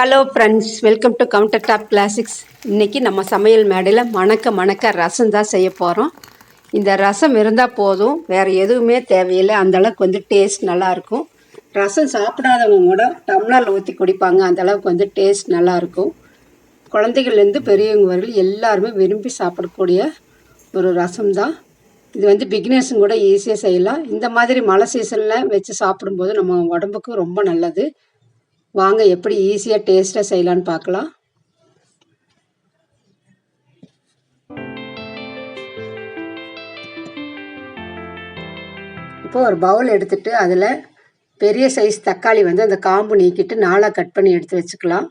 Hello friends welcome to counter top classics இன்றைக்கி நம்ம சமையல் மேடையில் மணக்க மணக்க ரசம் தான் செய்ய போகிறோம் இந்த ரசம் இருந்தால் போதும். வேறு எதுவுமே தேவையில்லை. அந்த அளவுக்கு வந்து டேஸ்ட் நல்லாயிருக்கும் ரசம் சாப்பிடாதவங்க கூட டம்ளரில் ஊற்றி குடிப்பாங்க. அந்தளவுக்கு வந்து டேஸ்ட் நல்லாயிருக்கும் குழந்தைகள்லேருந்து பெரியவங்க வரையில் எல்லாருமே விரும்பி சாப்பிடக்கூடிய ஒரு ரசம் தான். இது வந்து பிகினர்ஸும் கூட ஈஸியாக செய்யலாம். இந்த மாதிரி மழை சீசனில் வச்சு சாப்பிடும்போது நம்ம உடம்புக்கு ரொம்ப நல்லது. வாங்க எப்படி ஈஸியாக டேஸ்ட்டாக செய்யலான்னு பார்க்கலாம். இப்போ ஒரு பவுல் எடுத்துட்டு அதில் பெரிய சைஸ் தக்காளி வந்து அந்த காம்பு நீக்கிட்டு நாலாக கட் பண்ணி எடுத்து வச்சுக்கலாம்.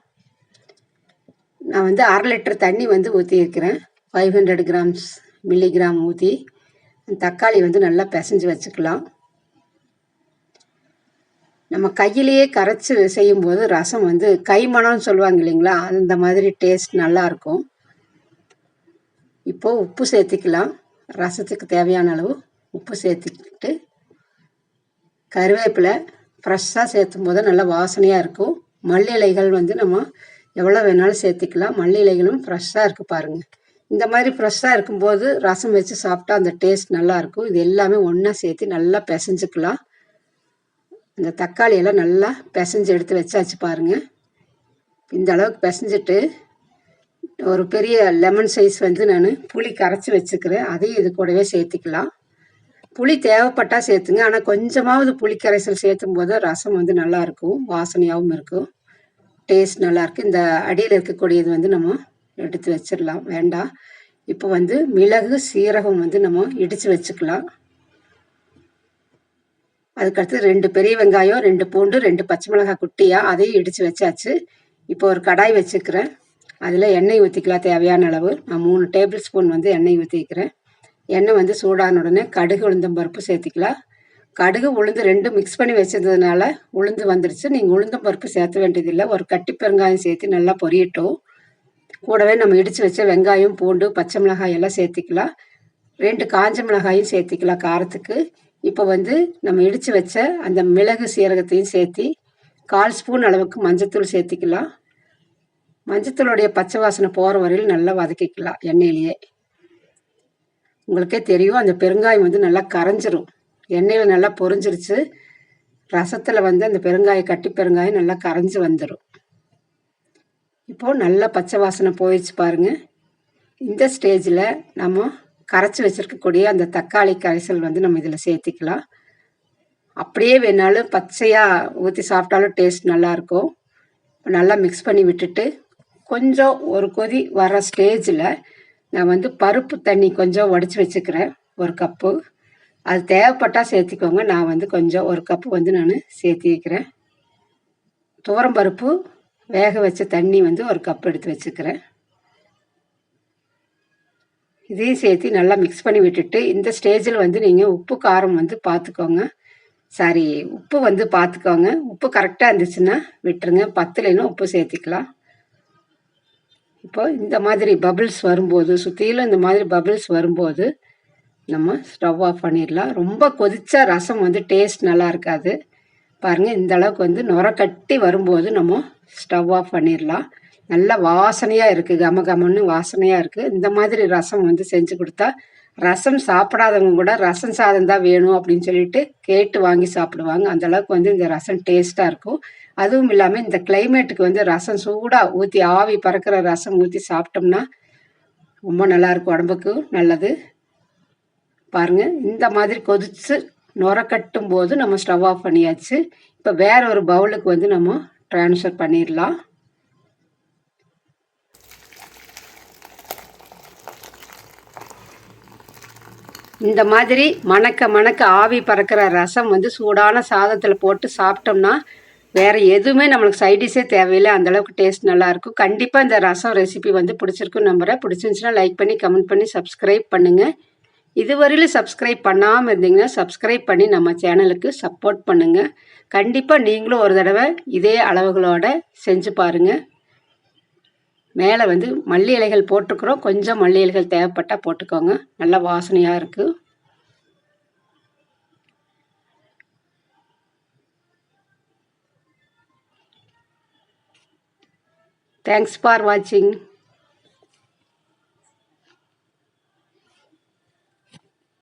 நான் வந்து அரை லிட்டர் தண்ணி வந்து ஊற்றியிருக்கிறேன் ஃபைவ் ஹண்ட்ரட் கிராம்ஸ் மில்லிகிராம் ஊற்றி தக்காளி வந்து நல்லா பிசைஞ்சு வச்சுக்கலாம். நம்ம கையிலேயே கரைச்சி செய்யும்போது ரசம் வந்து கைமணம்னு சொல்லுவாங்க இல்லைங்களா? அந்த மாதிரி டேஸ்ட் நல்லாயிருக்கும் இப்போது உப்பு சேர்த்திக்கலாம். ரசத்துக்கு தேவையான அளவு உப்பு சேர்த்துக்கிட்டு கருவேப்பிலை ஃப்ரெஷ்ஷாக சேர்த்தும் போது நல்லா வாசனையாக இருக்கும். மல்லி இலைகள் வந்து நம்ம எவ்வளோ வேணாலும் சேர்த்திக்கலாம். மல்லி இலைகளும் ஃப்ரெஷ்ஷாக இருக்குது பாருங்கள் இந்த மாதிரி ஃப்ரெஷ்ஷாக இருக்கும்போது ரசம் வச்சு சாப்பிட்டா அந்த டேஸ்ட் நல்லாயிருக்கும் இது எல்லாமே ஒன்றா சேர்த்து நல்லா பிசைஞ்சுக்கலாம். இந்த தக்காளியெல்லாம் நல்லா பிசைஞ்சு எடுத்து வச்சாச்சு பாருங்கள் இந்த அளவுக்கு பிசைஞ்சிட்டு ஒரு பெரிய லெமன் சைஸ் வந்து நான் புளி கரைச்சி வச்சுக்கிறேன். அதையும் இது கூடவே சேர்த்துக்கலாம். புளி தேவைப்பட்டால் சேர்த்துங்க. ஆனால் கொஞ்சமாவது புளி கரைசல் சேர்த்தும் போது ரசம் வந்து நல்லாயிருக்கும் வாசனையாகவும் இருக்கும். டேஸ்ட் நல்லாயிருக்கு இந்த அடியில் இருக்கக்கூடியது வந்து நம்ம எடுத்து வச்சிடலாம். வேண்டாம். இப்போ வந்து மிளகு சீரகம் வந்து நம்ம இடித்து வச்சுக்கலாம். அதுக்கடுத்து ரெண்டு பெரிய வெங்காயம் ரெண்டு பூண்டு ரெண்டு பச்சை மிளகாய் குட்டியாக அதையும் இடித்து வச்சாச்சு. இப்போ ஒரு கடாய் வச்சுக்கிறேன். அதில் எண்ணெய் ஊற்றிக்கலாம் தேவையான அளவு. நான் மூணு டேபிள் ஸ்பூன் வந்து எண்ணெய் ஊற்றிக்கிறேன் எண்ணெய் வந்து சூடான உடனே கடுகு உளுந்தம் பருப்பு சேர்த்திக்கலாம். கடுகு உளுந்து ரெண்டும் மிக்ஸ் பண்ணி வச்சதுனால உளுந்து வந்துடுச்சு நீங்கள் உளுந்தம் பருப்பு சேர்த்த வேண்டியதில்லை. ஒரு கட்டி பெருங்காயம் சேர்த்து நல்லா பொரியட்டும். கூடவே நம்ம இடித்து வச்ச வெங்காயம் பூண்டு பச்சை மிளகாய் எல்லாம் சேர்த்திக்கலாம். ரெண்டு காஞ்ச மிளகாயும் சேர்த்திக்கலாம் காரத்துக்கு. இப்போ வந்து நம்ம இடித்து வச்ச அந்த மிளகு சீரகத்தையும் சேர்த்தி கால் ஸ்பூன் அளவுக்கு மஞ்சத்தூள் சேர்த்திக்கலாம். மஞ்சத்தூளுடைய பச்சை வாசனை போகிற வரையில் நல்லா வதக்கிக்கலாம் எண்ணெயிலேயே. உங்களுக்கே தெரியும் அந்த பெருங்காயம் வந்து நல்லா கரைஞ்சிரும். எண்ணெயில் நல்லா பொரிஞ்சிருச்சு. ரசத்தில் வந்து அந்த பெருங்காயம் கட்டி பெருங்காயம் நல்லா கரைஞ்சி வந்துடும் இப்போது நல்லா பச்சை வாசனை போயிடுச்சு பாருங்கள் இந்த ஸ்டேஜில் நம்ம கரைச்சி வச்சிருக்கக்கூடிய அந்த தக்காளி கரைசல் வந்து நம்ம இதில் சேர்த்திக்கலாம். அப்படியே வேணாலும் பச்சையாக ஊற்றி சாப்பிட்டாலும் டேஸ்ட் நல்லாயிருக்கும். நல்லா மிக்ஸ் பண்ணி விட்டுட்டு கொஞ்சம் ஒரு கொதி வர ஸ்டேஜில் நான் வந்து பருப்பு தண்ணி கொஞ்சம் உடச்சி வச்சுக்கிறேன். ஒரு கப்பு அது தேவைப்பட்டால் சேர்த்திக்கோங்க. நான் வந்து கொஞ்சம் ஒரு கப்பு வந்து நான் சேர்த்தி வைக்கிறேன் துவரம் பருப்பு வேக வச்ச தண்ணி வந்து ஒரு கப் எடுத்து வச்சுக்கிறேன். இதையும் சேர்த்து நல்லா மிக்ஸ் பண்ணி விட்டுட்டு இந்த ஸ்டேஜில் வந்து நீங்கள் உப்பு காரம் வந்து பார்த்துக்கோங்க சாரி உப்பு வந்து பார்த்துக்கோங்க உப்பு கரெக்டாக இருந்துச்சுன்னா விட்டுருங்க. பத்துலேன்னா உப்பு சேர்த்திக்கலாம். இப்போ இந்த மாதிரி பபிள்ஸ் வரும்போது சுற்றிலும் இந்த மாதிரி பபிள்ஸ் வரும்போது நம்ம ஸ்டவ் ஆஃப் பண்ணிடலாம். ரொம்ப கொதிச்ச ரசம் வந்து டேஸ்ட் நல்லா இருக்காது. பாருங்கள் இந்த அளவுக்கு வந்து நுர கட்டி வரும்போது நம்ம ஸ்டவ் ஆஃப் பண்ணிடலாம். நல்ல வாசனையாக இருக்குது கம கமன்னு வாசனையாக இருக்குது இந்த மாதிரி ரசம் வந்து செஞ்சு கொடுத்தா ரசம் சாப்பிடாதவங்க கூட ரசம் சாதம் தான் வேணும் அப்படின்னு சொல்லிட்டு கேட்டு வாங்கி சாப்பிடுவாங்க. அந்த அளவுக்கு வந்து இந்த ரசம் டேஸ்ட்டாக இருக்கும். அதுவும் இல்லாமல் இந்த கிளைமேட்டுக்கு வந்து ரசம் சூடாக ஊற்றி ஆவி பறக்கிற ரசம் ஊற்றி சாப்பிட்டோம்னா ரொம்ப நல்லாயிருக்கும் உடம்புக்கு நல்லது. பாருங்கள் இந்த மாதிரி கொதிச்சு நுரக்கட்டும் போது நம்ம ஸ்டவ் ஆஃப் பண்ணியாச்சு. இப்போ வேற ஒரு பவுலுக்கு வந்து நம்ம ட்ரான்ஸ்ஃபர் பண்ணிடலாம். இந்த மாதிரி மணக்க மணக்க ஆவி பறக்கிற ரசம் வந்து சூடான சாதத்தில் போட்டு சாப்பிட்டோம்னா வேறு எதுவுமே நம்மளுக்கு சைடிஷே தேவையில்லை. அந்தளவுக்கு டேஸ்ட் நல்லாயிருக்கும் கண்டிப்பாக இந்த ரசம் ரெசிபி வந்து பிடிச்சிருக்கும் நம்புகிறேன் பிடிச்சிருந்துச்சுன்னா லைக் பண்ணி கமெண்ட் பண்ணி சப்ஸ்கிரைப் பண்ணுங்கள் இதுவரையிலும் சப்ஸ்கிரைப் பண்ணாமல் இருந்தீங்கன்னா சப்ஸ்கிரைப் பண்ணி நம்ம சேனலுக்கு சப்போர்ட் பண்ணுங்கள் கண்டிப்பாக நீங்களும் ஒரு தடவை இதே அளவுகளோட செஞ்சு பாருங்கள் மேலே வந்து மல்லி இலைகள் போட்டுக்கிறோம் கொஞ்சம் மல்லி இலைகள் தேவைப்பட்டால் போட்டுக்கோங்க. நல்லா வாசனையாக இருக்குது தேங்க்ஸ் ஃபார் வாட்சிங்